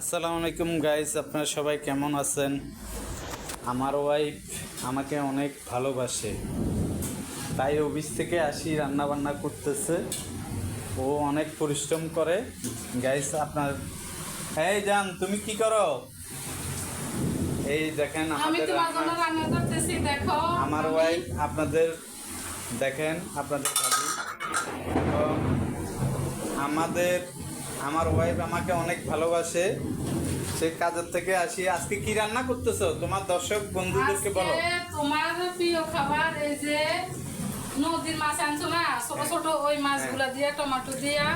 আসসালামু আলাইকুম গাইস আপনারা সবাই কেমন আছেন? আমার ওয়াইফ আমাকে অনেক ভালোবাসে। তাই অফিস থেকে আসি রান্না বান্না করতেছে। ও অনেক পরিশ্রম করে। গাইস আপনার এই জান তুমি কি করো? এই দেখেন আমাদের আমার ওয়াইফ আপনাদের দেখেন আপনাদের আমাদের আমার ওয়াইফ আমাকে অনেক ভালোবাসে। সে কাজের থেকে আসি। আজকে কি রান্না করতেছো? তোমার দর্শক বন্ধুদেরকে বলো। তোমার প্রিয় খাবার এই যে নদীর মাছ আনছো না? ছোট ছোট ওই মাছগুলা দিয়ে টমেটো দিয়া।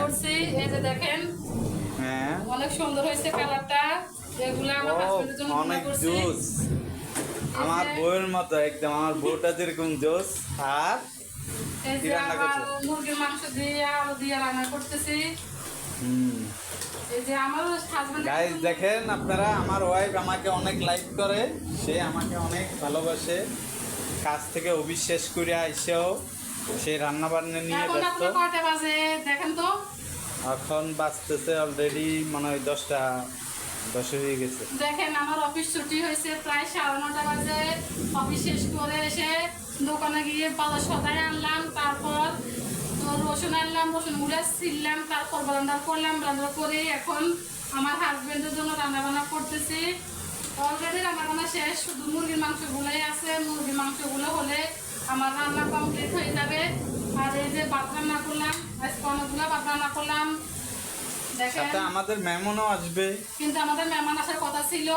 করছি। এই যে দেখেন। হ্যাঁ। অনেক সুন্দর হয়েছে কালারটা। এগুলা আমার ও হাজবেন্ডের জন্য অনেক জুস। আমার বউয়ের মতো একদম। আমার বউটা যেরকম জোস আর এই যে আবার মুরগির মাংস দিয়ে আলু দিয়ে রান্না করতেছি। এই যে আমার গাইজ দেখেন আপনারা আমার ওয়াইফ আমাকে অনেক লাইক করে। সে আমাকে অনেক ভালোবাসে। কাজ থেকে অবিশ্বাস করে আইসেও সে রান্না বান্না নিয়ে ব্যস্ত। দেখেন তো। এখন বাঁচতেছে অলরেডি মনে হয় দশটা দশ হয়ে গেছে। দেখেন আমার অফিস ছুটি হয়েছে প্রায় সাড়ে নটা বাজে। অফিস শেষ করে এসে দোকানে গিয়ে বাজার সদাই আনলাম তারপর রসুন আনলাম রসুন গুঁড়া ছিললাম তারপর ব্লান্ডার করলাম ব্লান্ডার করে এখন আমার হাজবেন্ডের জন্য রান্না বান্না করতেছি। অলরেডি রান্না বান্না শেষ শুধু মুরগির মাংসগুলোই আছে। মুরগির মাংসগুলো হলে আমার রান্না কমপ্লিট হয়ে যাবে। আর এই যে ভাত রান্না করলাম আজকে অনেকগুলো ভাত রান্না করলাম। দেখেন সাথে আমাদের মেমনও আসবে। কিন্তু আমাদের মেহমান আসার কথা ছিল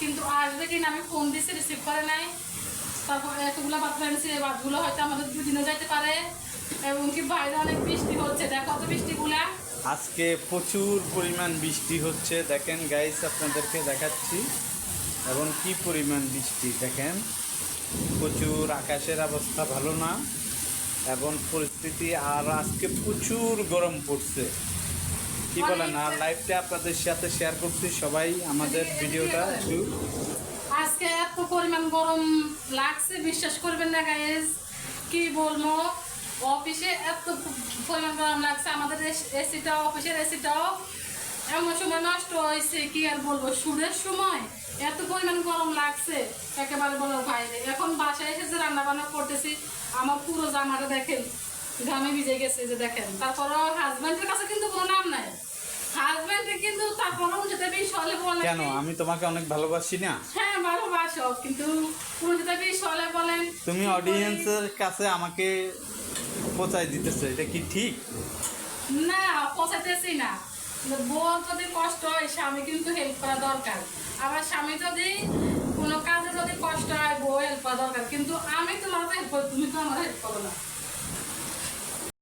কিন্তু আসবে কিনা আমি ফোন দিয়েছি রিসিভ করে নাই। তারপর এতগুলো এনেছি এই হয়তো আমাদের দুদিনে যাইতে পারে। এবং কি বাইরে অনেক বৃষ্টি হচ্ছে দেখো তো বৃষ্টিগুলা। আজকে প্রচুর পরিমাণ বৃষ্টি হচ্ছে দেখেন গাইস আপনাদেরকে দেখাচ্ছি। এবং কি পরিমাণ বৃষ্টি দেখেন। প্রচুর আকাশের অবস্থা ভালো না এবং পরিস্থিতি আর আজকে প্রচুর গরম পড়ছে। কি বলেন আর লাইভটা আপনাদের সাথে শেয়ার করছি সবাই আমাদের ভিডিওটা। একটু আজকে এত পরিমাণ গরম লাগছে বিশ্বাস করবেন না গাইজ কি বলব? অফিসে এত পরিমাণ গরম লাগছে আমাদের এসিটাও অফিসের এসিটাও এমন সময় নষ্ট হয়েছে কি আর বলব? সুরের সময় এত পরিমাণ গরম লাগছে একেবারে বলো বাইরে। এখন বাসায় এসে যে রান্না বান্না করতেছি আমার পুরো জামাটা দেখেন ঘামে ভিজে গেছে যে দেখেন। তারপর হাজব্যান্ডের কাছে কিন্তু কোনো নাম নাই। হাজব্যান্ডে কিন্তু তারপরও যেতে বেশ হলে বলে কেন? আমি তোমাকে অনেক ভালোবাসি না? হ্যাঁ ভালোবাসো কিন্তু পুরোটা সলে বলেন তুমি অডিয়েন্সের কাছে আমাকে পচাই দিতেছো এটা কি ঠিক? না পচাইতেছি না। বউ যদি কষ্ট হয় স্বামী কিন্তু হেল্প করা দরকার। আবার স্বামী যদি কোনো কাজে যদি কষ্ট হয় বউ হেল্প করা দরকার। কিন্তু আমি তোমার হেল্প তুমি তো আমার হেল্প করো না।